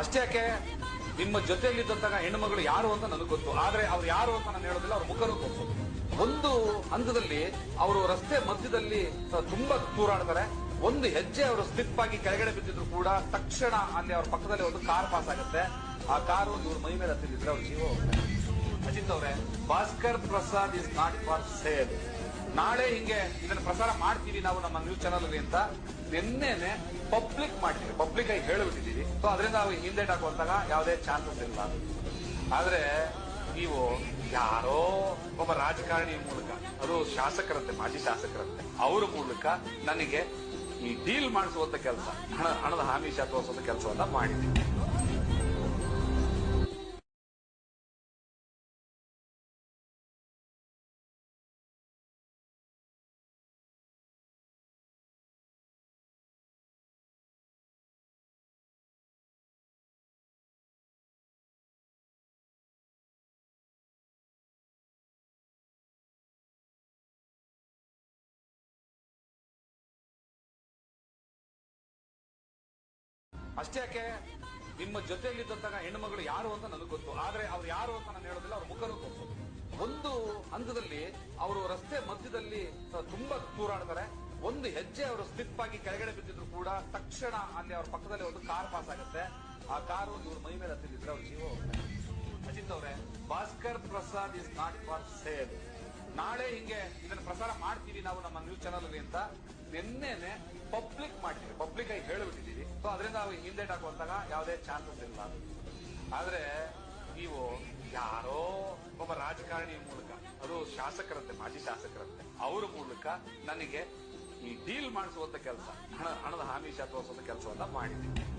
ಅಷ್ಟೇ ಯಾಕೆ? ನಿಮ್ಮ ಜೊತೆಯಲ್ಲಿದ್ದಂತಹ ಹೆಣ್ಣು ಮಗಳು ಯಾರು ಅಂತ ನನಗೆ ಗೊತ್ತು. ಆದ್ರೆ ಅವ್ರು ಯಾರು ಅಂತ ನಾನು ಹೇಳೋದಿಲ್ಲ, ಅವ್ರ ಮುಖನೂ ಗೊತ್ತು. ಒಂದು ಹಂತದಲ್ಲಿ ಅವರು ರಸ್ತೆ ಮಧ್ಯದಲ್ಲಿ ತುಂಬಾ ತೂರಾಡ್ತಾರೆ. ಒಂದು ಹೆಜ್ಜೆ ಅವರು ಸ್ಲಿಪ್ ಆಗಿ ಕೆಳಗಡೆ ಬಿದ್ದಿದ್ರು ಕೂಡ ತಕ್ಷಣ ಅಲ್ಲಿ ಅವ್ರ ಪಕ್ಕದಲ್ಲಿ ಒಂದು ಕಾರ್ ಪಾಸ್ ಆಗುತ್ತೆ. ಆ ಕಾರು ಇವ್ರ ಮೈ ಮೇಲೆ ಹತ್ತಿದ್ರೆ ಅವ್ರ ಜೀವ ಅಜಿತ್ ಅವರೇ, Bhaskar Prasad is not for sale ನಾಳೆ ಹಿಂಗೆ ಇದನ್ನ ಪ್ರಸಾರ ಮಾಡ್ತೀವಿ ನಾವು ನಮ್ಮ ನ್ಯೂಸ್ ಚಾನಲ್ ಅಲ್ಲಿ ಅಂತ ನಿನ್ನೆನೆ ಪಬ್ಲಿಕ್ ಮಾಡ್ತೀವಿ. ಪಬ್ಲಿಕ್ ಆಗಿ ಹೇಳಿಬಿಟ್ಟಿದ್ದೀವಿ. ಸೊ ಅದರಿಂದ ನಾವು ಹಿಂದೇಟ್ ಹಾಕುವಂತಾಗ ಯಾವುದೇ ಚಾನ್ಸಸ್ ಇಲ್ಲ ಆದ್ರೆ ನೀವು ಯಾರೋ ಒಬ್ಬ ರಾಜಕಾರಣಿ ಮೂಲಕ, ಅದು ಶಾಸಕರಂತೆ, ಮಾಜಿ ಶಾಸಕರಂತೆ, ಅವರ ಮೂಲಕ ನನಗೆ ಈ ಡೀಲ್ ಮಾಡಿಸುವಂತ ಕೆಲಸ, ಹಣ, ಹಣದ ಆಮಿಷ ತೋರಿಸುವಂತ ಕೆಲಸವನ್ನ ಮಾಡಿದ್ದೀವಿ. ಅಷ್ಟೇ ಯಾಕೆ? ನಿಮ್ಮ ಜೊತೆಯಲ್ಲಿದ್ದಂತಹ ಹೆಣ್ಣು ಮಗಳು ಯಾರು ಅಂತ ನನಗೆ ಗೊತ್ತು. ಆದ್ರೆ ಅವ್ರು ಯಾರು ಅಂತ ನಾನು ಹೇಳೋದಿಲ್ಲ, ಅವ್ರ ಮುಖನೂ ಗೊತ್ತು. ಒಂದು ಹಂತದಲ್ಲಿ ಅವರು ರಸ್ತೆ ಮಧ್ಯದಲ್ಲಿ ತುಂಬಾ ತೂರಾಡ್ತಾರೆ. ಒಂದು ಹೆಜ್ಜೆ ಅವರು ಸ್ಲಿಪ್ ಆಗಿ ಕೆಳಗಡೆ ಬಿದ್ದಿದ್ರು ಕೂಡ ತಕ್ಷಣ ಅಲ್ಲಿ ಅವ್ರ ಪಕ್ಕದಲ್ಲಿ ಒಂದು ಕಾರ್ ಪಾಸ್ ಆಗುತ್ತೆ. ಆ ಕಾರು ಇವ್ರ ಮೈ ಮೇಲೆ ಹತ್ತಿದ್ರೆ ಅವ್ರ ಜೀವ ಅಜಿತ್ ಅವರೇ, Bhaskar Prasad is not for sale ನಾಳೆ ಹಿಂಗೆ ಇದನ್ನ ಪ್ರಸಾರ ಮಾಡ್ತೀವಿ ನಾವು ನಮ್ಮ ನ್ಯೂಸ್ ಚಾನಲ್ ಅಲ್ಲಿ ಅಂತ ನಿನ್ನೆನೆ ಪಬ್ಲಿಕ್ ಮಾಡ್ತೀವಿ. ಪಬ್ಲಿಕ್ ಆಗಿ ಹೇಳಿಬಿಟ್ಟಿದ್ದೀವಿ. ಸೊ ಅದರಿಂದ ನಾವು ಹಿಂದೇಟ್ ಹಾಕುವಂತಾಗ ಯಾವುದೇ ಚಾನ್ಸಸ್ ಇಲ್ಲ. ಆದ್ರೆ ನೀವು ಯಾರೋ ಒಬ್ಬ ರಾಜಕಾರಣಿ ಮೂಲಕ, ಅದು ಶಾಸಕರಂತೆ, ಮಾಜಿ ಶಾಸಕರಂತೆ, ಅವರ ಮೂಲಕ ನನಗೆ ಈ ಡೀಲ್ ಮಾಡಿಸುವಂತ ಕೆಲಸ, ಹಣ, ಹಣದ ಆಮಿಷ ತೋರಿಸುವಂತ ಕೆಲಸವನ್ನ ಮಾಡಿದ್ದೀವಿ.